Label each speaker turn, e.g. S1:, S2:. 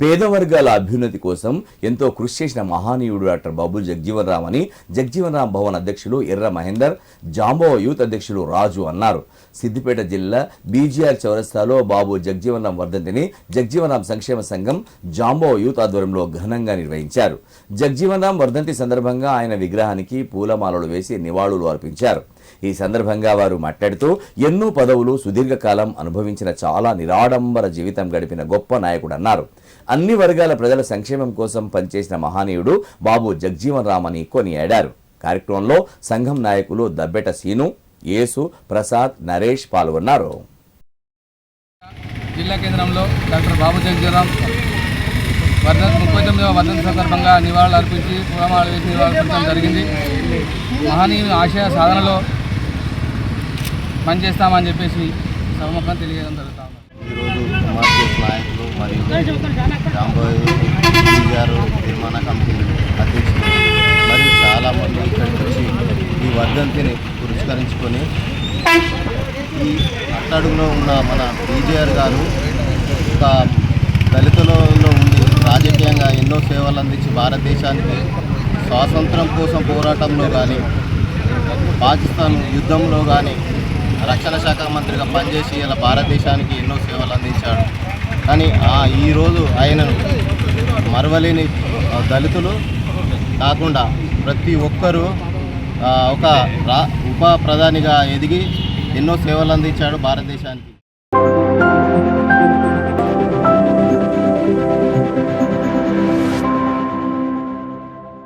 S1: పేద వర్గాల అభ్యున్నతి కోసం ఎంతో కృషి చేసిన మహానీయుడు డాక్టర్ బాబు జగ్జీవన్ రామ్ అని జగ్జీవన్ రామ్ భవన్ అధ్యక్షులు ఎర్ర మహేందర్ జాంబో యూత్ అధ్యక్షులు రాజు అన్నారు. సిద్దిపేట జిల్లా బీజీఆర్ చౌరస్తాలో బాబు జగ్జీవన్ రామ్ వర్ధంతిని జగ్జీవన్ రామ్ సంక్షేమ సంఘం జాంబో యూత్ ఆధ్వర్యంలో ఘనంగా నిర్వహించారు. జగ్జీవన్ రామ్ వర్ధంతి సందర్భంగా ఆయన విగ్రహానికి పూలమాలలు వేసి నివాళులు అర్పించారు. ఈ సందర్భంగా వారు మాట్లాడుతూ ఎన్నో పదవులు సుదీర్ఘకాలం అనుభవించిన చాలా నిరాడంబర జీవితం గడిపిన గొప్ప నాయకుడు అన్నారు. అన్ని వర్గాల ప్రజల సంక్షేమం కోసం పనిచేసిన మహానీయుడు బాబు జగ్జీవన్ రామ్ అని కొనియాడారు. కార్యక్రమంలో సంఘం నాయకులు దబ్బెట సీను యేసు ప్రసాద్ నరేష్ పాల్గొన్నారు.
S2: జిల్లా కేంద్రంలో డాక్టర్ బాబు జగజీరామ్ వర్ధ ముప్పై తొమ్మిదవ వర్ధంతి సందర్భంగా నివాళులు అర్పించి పూలమాలు వేసి నివాళులు జరిగింది. మహనీయుని ఆశయ సాధనలో పనిచేస్తామని చెప్పేసి సభముఖం తెలియజేయడం
S3: జరుగుతుంది. రాంబాయ్ గారు నిర్మాణ కమిటీ అధ్యక్షులు. మరియు చాలామంది ఇక్కడికి వచ్చి ఈ వర్ధంతిని పురస్కరించుకొని ఈ అట్టడుగులో ఉన్న మన బీజేఆర్ గారు ఒక దళితులలో ఉండి రాజకీయంగా ఎన్నో సేవలు అందించి భారతదేశానికి స్వాతంత్రం కోసం పోరాటంలో కానీ పాకిస్తాన్ యుద్ధంలో కానీ రక్షణ శాఖ మంత్రిగా పనిచేసి ఇలా భారతదేశానికి ఎన్నో సేవలు అందించాడు. కానీ ఆ ఈరోజు ఆయనను మరవలేని దళితులు కాకుండా ప్రతి ఒక్కరూ ఒక రా ఉప ప్రధానిగా ఎదిగి ఎన్నో సేవలు అందించాడు భారతదేశానికి.